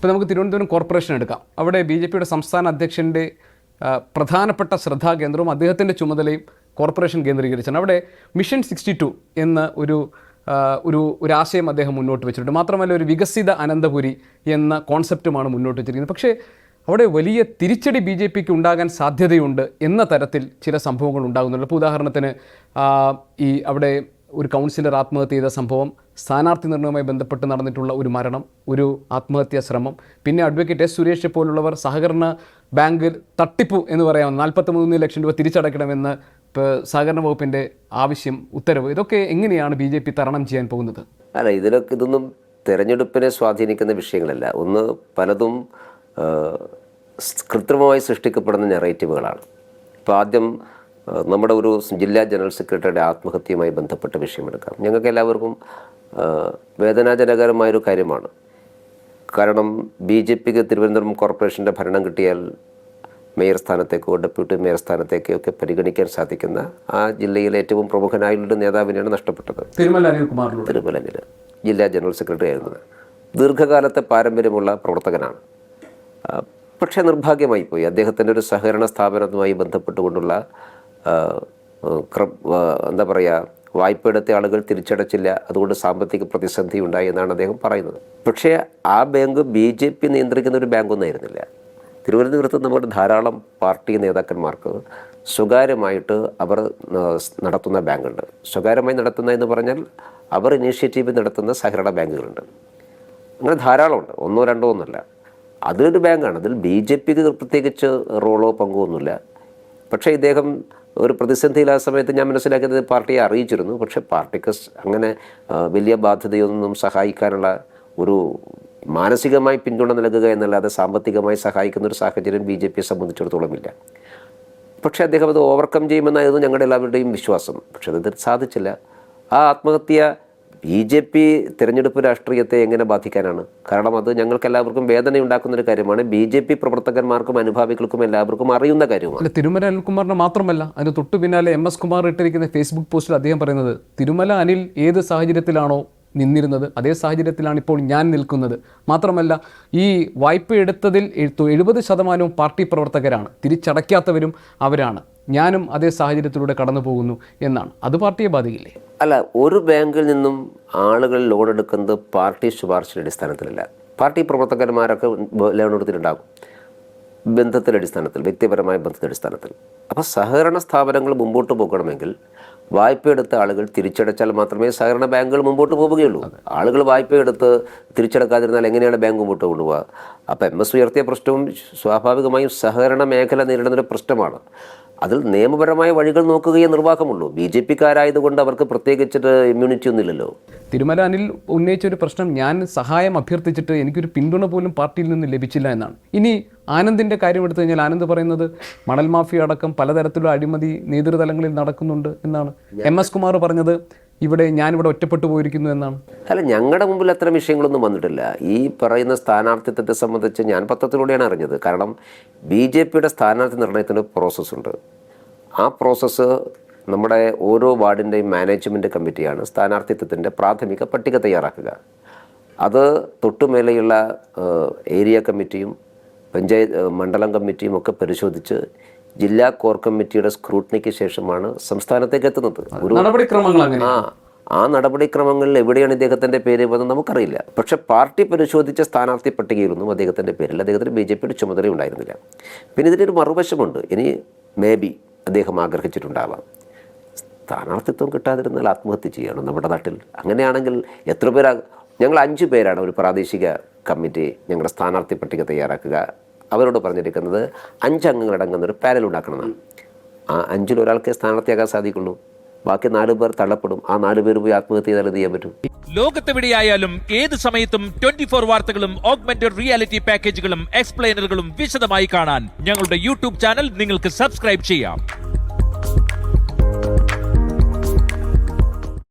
ഇപ്പോൾ നമുക്ക് തിരുവനന്തപുരം കോർപ്പറേഷൻ എടുക്കാം. അവിടെ ബി ജെ പിയുടെ സംസ്ഥാന അധ്യക്ഷന്റെ പ്രധാനപ്പെട്ട ശ്രദ്ധാകേന്ദ്രവും അദ്ദേഹത്തിന്റെ ചുമതലയും കോർപ്പറേഷൻ കേന്ദ്രീകരിച്ചാണ്. അവിടെ മിഷൻ സിക്സ്റ്റി ടു എന്ന ഒരു ഒരു ഒരു ആശയം അദ്ദേഹം മുന്നോട്ട് വെച്ചിട്ടുണ്ട്. മാത്രമല്ല ഒരു വികസിത അനന്തപുരി എന്ന കോൺസെപ്റ്റുമാണ് മുന്നോട്ട് വെച്ചിരിക്കുന്നത്. പക്ഷേ അവിടെ വലിയ തിരിച്ചടി ബി ജെ പിക്ക് ഉണ്ടാകാൻ സാധ്യതയുണ്ട് എന്ന തരത്തിൽ ചില സംഭവങ്ങൾ ഉണ്ടാകുന്നുണ്ട്. ഇപ്പോൾ ഉദാഹരണത്തിന് ഈ അവിടെ ഒരു കൗൺസിലർ ആത്മഹത്യ ചെയ്ത സംഭവം സ്ഥാനാർത്ഥി നിർണയവുമായി ബന്ധപ്പെട്ട് നടന്നിട്ടുള്ള ഒരു മരണം ഒരു ആത്മഹത്യാ ശ്രമം പിന്നെ അഡ്വക്കേറ്റ് എസ് സുരേഷ് പോലുള്ളവർ സഹകരണ ബാങ്കിൽ തട്ടിപ്പ് എന്ന് പറയാം നാൽപ്പത്തി മൂന്ന് ലക്ഷം രൂപ തിരിച്ചടയ്ക്കണമെന്ന് ഇപ്പോൾ സഹകരണ വകുപ്പിന്റെ ആവശ്യം ഉത്തരവ് ഇതൊക്കെ എങ്ങനെയാണ് ബി ജെ പി തരണം ചെയ്യാൻ പോകുന്നത്? അല്ല ഇതിലൊക്കെ ഇതൊന്നും തെരഞ്ഞെടുപ്പിനെ സ്വാധീനിക്കുന്ന വിഷയങ്ങളല്ല. ഒന്ന് പലതും കൃത്രിമമായി സൃഷ്ടിക്കപ്പെടുന്ന നെറേറ്റീവുകളാണ് ഇപ്പോൾ ആദ്യം നമ്മുടെ ഒരു ജില്ലാ ജനറൽ സെക്രട്ടറിയുടെ ആത്മഹത്യയുമായി ബന്ധപ്പെട്ട വിഷയമെടുക്കാം ഞങ്ങൾക്ക് എല്ലാവർക്കും വേദനാജനകരമായൊരു കാര്യമാണ്. കാരണം ബി ജെ പിക്ക് തിരുവനന്തപുരം കോർപ്പറേഷന്റെ ഭരണം കിട്ടിയാൽ മേയർ സ്ഥാനത്തേക്കോ ഡെപ്യൂട്ടി മേയർ സ്ഥാനത്തേക്കോ ഒക്കെ പരിഗണിക്കാൻ സാധിക്കുന്ന ആ ജില്ലയിലെ ഏറ്റവും പ്രമുഖനായുള്ള നേതാവിനെയാണ് നഷ്ടപ്പെട്ടത്. തിരുമല അനിൽകുമാറിലൂടെ. തിരുമലനിൽ ജില്ലാ ജനറൽ സെക്രട്ടറി ആയിരുന്നത്. ദീർഘകാലത്തെ പാരമ്പര്യമുള്ള പ്രവർത്തകനാണ്. പക്ഷേ നിർഭാഗ്യമായി പോയി. അദ്ദേഹത്തിന്റെ ഒരു സഹകരണ സ്ഥാപനവുമായി ബന്ധപ്പെട്ടുകൊണ്ടുള്ള എന്താ പറയുക വായ്പ എടുത്ത ആളുകൾ തിരിച്ചടച്ചില്ല. അതുകൊണ്ട് സാമ്പത്തിക പ്രതിസന്ധി ഉണ്ടായി എന്നാണ് അദ്ദേഹം പറയുന്നത്. പക്ഷേ ആ ബാങ്ക് ബി ജെ പി നിയന്ത്രിക്കുന്ന ഒരു ബാങ്കൊന്നും ആയിരുന്നില്ല തിരുവനന്തപുരത്ത് നമ്മുടെ ധാരാളം പാർട്ടി നേതാക്കന്മാർക്ക് സ്വകാര്യമായിട്ട് അവർ നടത്തുന്ന ബാങ്കുണ്ട്. സ്വകാര്യമായി നടത്തുന്ന എന്ന് പറഞ്ഞാൽ അവർ ഇനീഷ്യേറ്റീവ് നടത്തുന്ന സഹകരണ ബാങ്കുകളുണ്ട്. അങ്ങനെ ധാരാളമുണ്ട്. ഒന്നോ രണ്ടോ ഒന്നുമല്ല അതൊരു ബാങ്കാണ്. അതിൽ ബി ജെ പിക്ക് പ്രത്യേകിച്ച് റോളോ പങ്കോ ഒന്നുമില്ല. പക്ഷേ ഇദ്ദേഹം ഒരു പ്രതിസന്ധിയിൽ ആ സമയത്ത് ഞാൻ മനസ്സിലാക്കിയത് പാർട്ടിയെ അറിയിച്ചിരുന്നു. പക്ഷേ പാർട്ടിക്ക് അങ്ങനെ വലിയ ബാധ്യതയൊന്നും സഹായിക്കാനുള്ള ഒരു മാനസികമായി പിന്തുണ നൽകുക എന്നല്ലാതെ സാമ്പത്തികമായി സഹായിക്കുന്ന ഒരു സാഹചര്യം ബി ജെ പിയെ സംബന്ധിച്ചിടത്തോളം ഇല്ല പക്ഷേ അദ്ദേഹം അത് ഓവർകം ചെയ്യുമെന്നായിരുന്നു ഞങ്ങളുടെ എല്ലാവരുടെയും വിശ്വാസം. പക്ഷെ അത് സാധിച്ചില്ല. ആ ആത്മഹത്യ ബി ജെ പി തിരഞ്ഞെടുപ്പ് രാഷ്ട്രീയത്തെ എങ്ങനെ ബാധിക്കാനാണ്? കാരണം അത് ഞങ്ങൾക്ക് എല്ലാവർക്കും വേദന ഉണ്ടാക്കുന്ന ഒരു കാര്യമാണ്. ബി ജെ പി പ്രവർത്തകന്മാർക്കും അനുഭാവികൾക്കും എല്ലാവർക്കും അറിയുന്ന കാര്യമാണ്. തിരുമല അനിൽകുമാറിന് മാത്രമല്ല അതിന് തൊട്ടു പിന്നാലെ എം എസ് കുമാർ ഇട്ടിരിക്കുന്ന ഫേസ്ബുക്ക് പോസ്റ്റിൽ അദ്ദേഹം പറയുന്നത് തിരുമല അനിൽ ഏത് സാഹചര്യത്തിലാണോ നിന്നിരുന്നത് അതേ സാഹചര്യത്തിലാണ് ഇപ്പോൾ ഞാൻ നിൽക്കുന്നത്. മാത്രമല്ല ഈ വായ്പ എടുത്തതിൽ എഴുപത് ശതമാനവും പാർട്ടി പ്രവർത്തകരാണ് തിരിച്ചടയ്ക്കാത്തവരും അവരാണ്. ഞാനും അതേ സാഹചര്യത്തിലൂടെ കടന്നു പോകുന്നു എന്നാണ്. അത് പാർട്ടിയെ ബാധിക്കില്ലേ? അല്ല ഒരു ബാങ്കിൽ നിന്നും ആളുകൾ ലോൺ എടുക്കുന്നത് പാർട്ടി ശുപാർശയുടെ അടിസ്ഥാനത്തിലല്ല. പാർട്ടി പ്രവർത്തകന്മാരൊക്കെ ലോൺ എടുത്തിട്ടുണ്ടാകും ബന്ധത്തിന്റെ അടിസ്ഥാനത്തിൽ വ്യക്തിപരമായ ബന്ധത്തിന്റെ അടിസ്ഥാനത്തിൽ. അപ്പോൾ സഹകരണ സ്ഥാപനങ്ങൾ മുമ്പോട്ട് പോകണമെങ്കിൽ വായ്പ എടുത്ത ആളുകൾ തിരിച്ചടച്ചാൽ മാത്രമേ സഹകരണ ബാങ്കുകൾ മുമ്പോട്ട് പോവുകയുള്ളൂ. ആളുകൾ വായ്പ എടുത്ത് തിരിച്ചടക്കാതിരുന്നാൽ എങ്ങനെയാണ് ബാങ്ക് മുമ്പോട്ട് കൊണ്ടുപോകുക അപ്പോൾ എം എസ് ഉയർത്തിയ പ്രശ്നവും സ്വാഭാവികമായും സഹകരണ മേഖല നേരിടുന്നൊരു പ്രശ്നമാണ്. അതിൽ നിയമപരമായ വഴികൾ നോക്കുകയേ നിർവാഹമുള്ളൂ. ബി ജെ പിക്കാരായതുകൊണ്ട് അവർക്ക് പ്രത്യേകിച്ചിട്ട് ഇമ്മ്യൂണിറ്റി ഒന്നുമില്ലല്ലോ. തിരുമല അനിൽ ഉന്നയിച്ച ഒരു പ്രശ്നം ഞാൻ സഹായം അഭ്യർത്ഥിച്ചിട്ട് എനിക്കൊരു പിന്തുണ പോലും പാർട്ടിയിൽ നിന്ന് ലഭിച്ചില്ല എന്നാണ്. ഇനി ആനന്ദിന്റെ കാര്യം എടുത്തു കഴിഞ്ഞാൽ ആനന്ദ് പറയുന്നത് മണൽ മാഫിയ അടക്കം പലതരത്തിലുള്ള അഴിമതി നേതൃതലങ്ങളിൽ നടക്കുന്നുണ്ട് എന്നാണ്. എം എസ് കുമാർ പറഞ്ഞത് ഇവിടെ ഞാനിവിടെ ഒറ്റപ്പെട്ടു പോയിരിക്കുന്നു എന്നാണ്. അല്ല ഞങ്ങളുടെ മുമ്പിൽ അത്ര വിഷയങ്ങളൊന്നും വന്നിട്ടില്ല. ഈ പറയുന്ന സ്ഥാനാർത്ഥിത്വത്തെ സംബന്ധിച്ച് ഞാൻ പത്രത്തിലൂടെയാണ് അറിഞ്ഞത്. കാരണം ബി ജെ പിയുടെ സ്ഥാനാർത്ഥി നിർണയത്തിന് പ്രോസസ്സുണ്ട് ആ പ്രോസസ്സ് നമ്മുടെ ഓരോ വാർഡിന്റെയും മാനേജ്മെന്റ് കമ്മിറ്റിയാണ് സ്ഥാനാർത്ഥിത്വത്തിന്റെ പ്രാഥമിക പട്ടിക തയ്യാറാക്കുക. അത് തൊട്ടുമേലെയുള്ള ഏരിയ കമ്മിറ്റിയും പഞ്ചായത്ത് മണ്ഡലം കമ്മിറ്റിയും ഒക്കെ പരിശോധിച്ച് ജില്ലാ കോർ കമ്മിറ്റിയുടെ സ്ക്രൂട്ടനിക്ക് ശേഷമാണ് സംസ്ഥാനത്തേക്ക് എത്തുന്നത്. ഒരു നടപടിക്രമങ്ങൾ ആ ആ നടപടിക്രമങ്ങളിൽ എവിടെയാണ് ഇദ്ദേഹത്തിന്റെ പേര് വന്നത് നമുക്കറിയില്ല. പക്ഷെ പാർട്ടി പരിശോധിച്ച സ്ഥാനാർത്ഥി പട്ടികയിലൊന്നും അദ്ദേഹത്തിന്റെ പേരിൽ അദ്ദേഹത്തിന് ബി ജെ പിയുടെ ചുമതല ഉണ്ടായിരുന്നില്ല. പിന്നെ ഇതിനൊരു മറുവശമുണ്ട്. ഇനി മേ ബി അദ്ദേഹം ആഗ്രഹിച്ചിട്ടുണ്ടാവാം. സ്ഥാനാർത്ഥിത്വം കിട്ടാതിരുന്നാൽ ആത്മഹത്യ ചെയ്യണം നമ്മുടെ നാട്ടിൽ. അങ്ങനെയാണെങ്കിൽ എത്ര പേരാ ഞങ്ങൾ അഞ്ച് പേരാണ് ഒരു പ്രാദേശിക കമ്മിറ്റി ഞങ്ങളുടെ സ്ഥാനാർത്ഥി പട്ടിക തയ്യാറാക്കുക. അവരോട് പറഞ്ഞിരിക്കുന്നത് അഞ്ച് അംഗങ്ങളടങ്ങുന്ന ഒരു പാനൽ ഉണ്ടാക്കണമെന്നാണ് ആ അഞ്ചിൽ ഒരാൾക്കേ സ്ഥാനാർത്ഥിയാകാൻ സാധിക്കുള്ളൂ. ബാക്കി നാല് പേർ തള്ളപ്പെടും. ആ നാല് പേര് പോയി ആത്മഹത്യ ചെയ്യാൻ പറ്റും? ലോകത്തെവിടെയായാലും ഏത് സമയത്തും ട്വന്റി ഫോർ വാർത്തകളും ഓഗ്മെന്റഡ് റിയാലിറ്റി പാക്കേജുകളും എക്സ്പ്ലെയിനറുകളും വിശദമായി കാണാൻ ഞങ്ങളുടെ യൂട്യൂബ് ചാനൽ നിങ്ങൾക്ക് സബ്സ്ക്രൈബ് ചെയ്യാം.